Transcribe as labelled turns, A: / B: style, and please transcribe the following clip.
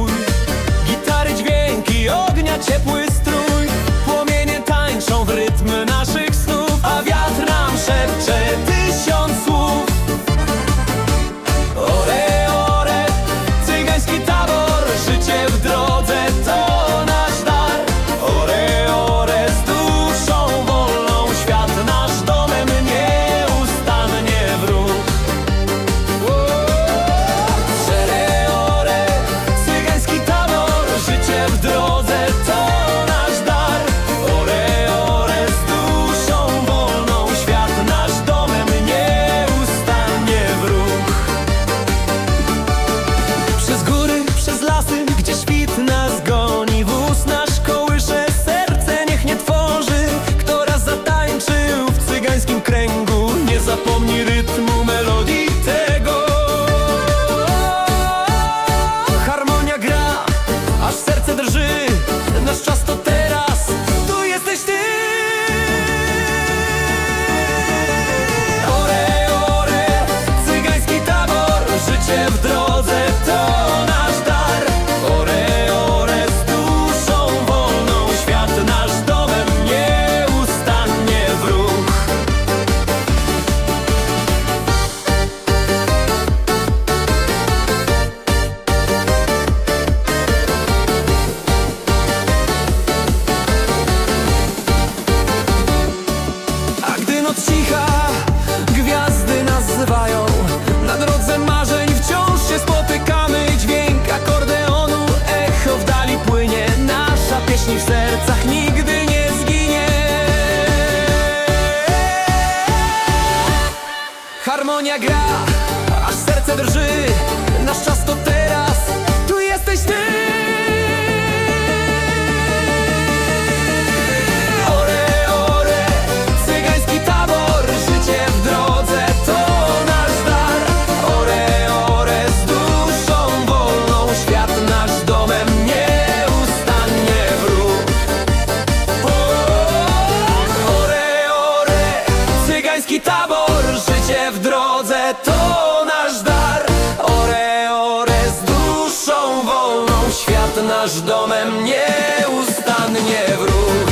A: pokój Gitary dźwięki ognia ciepły noc cicha. Gwiazdy nas zwają Na drodze marzeń wciąż się spotykamy. Dźwięk akordeonu, echo w dali płynie. Nasza pieśń w sercach nigdy nie zginie. Harmonia gra, aż serce drży. Nasz czas to ten domem nieustannie wróg